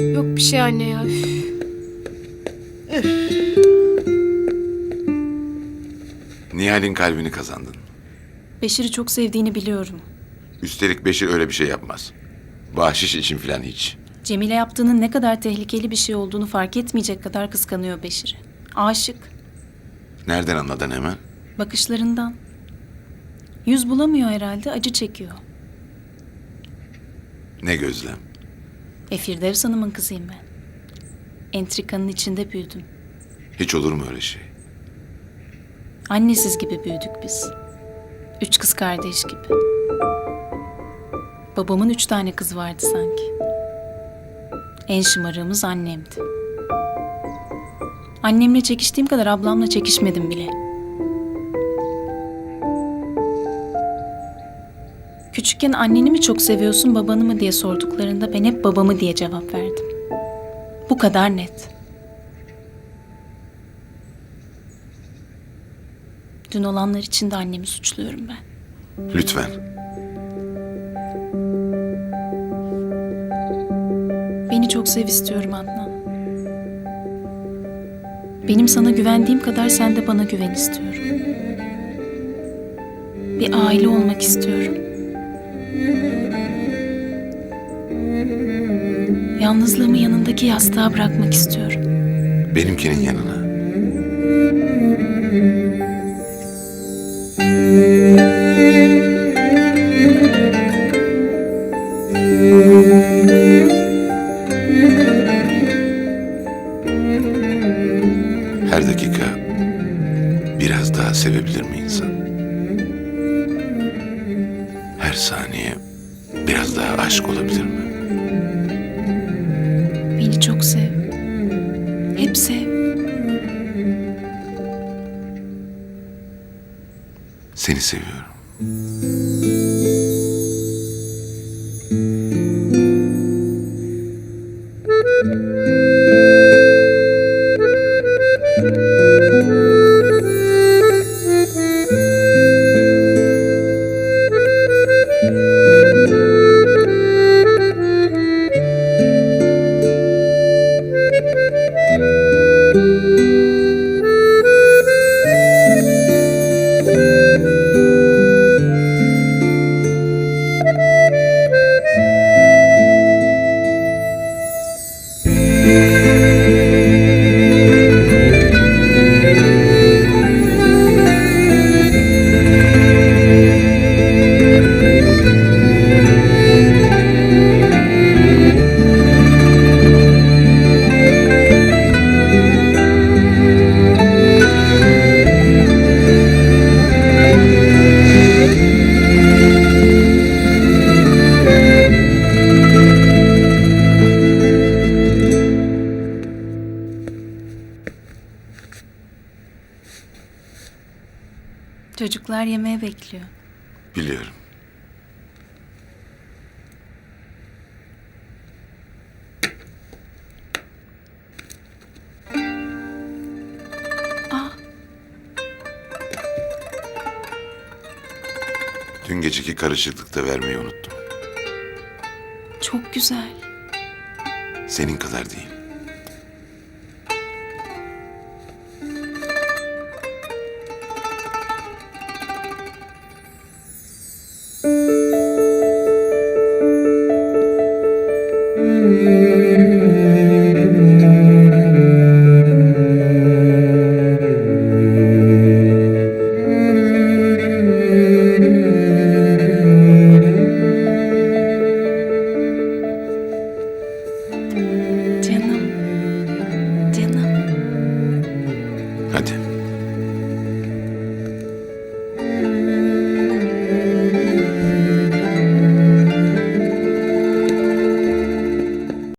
Yok bir şey anne ya. üf. Nihal'in kalbini kazandın. Beşir'i çok sevdiğini biliyorum. Üstelik Beşir öyle bir şey yapmaz. Bahşiş için filan hiç. Cemile yaptığının ne kadar tehlikeli bir şey olduğunu fark etmeyecek kadar kıskanıyor Beşir'i. Aşık. Nereden anladın hemen? Bakışlarından. Yüz bulamıyor herhalde, acı çekiyor. Ne gözlem? E Firdevs Hanım'ın kızıyım ben. Entrikanın içinde büyüdüm. Hiç olur mu öyle şey? Annesiz gibi büyüdük biz. Üç kız kardeş gibi. Babamın üç tane kızı vardı sanki. En şımarığımız annemdi. Annemle çekiştiğim kadar ablamla çekişmedim bile. Küçükken anneni mi çok seviyorsun babanı mı diye sorduklarında ben hep babamı diye cevap verdim. Bu kadar net. Dün olanlar için de annemi suçluyorum ben. Lütfen. Beni çok sev istiyorum Adnan. Benim sana güvendiğim kadar sen de bana güven istiyorum. Bir aile olmak istiyorum. Yalnızlığımı yanındaki yastığa bırakmak istiyorum. Benimkinin yanına. Her dakika biraz daha sevebilir mi insan? Her saniye biraz daha aşk olabilir mi? Seni seviyorum. Çocuklar yemeğe bekliyor. Biliyorum. Aa, Dün geceki karışıklıkta vermeyi unuttum. çok güzel. Senin kadar değil.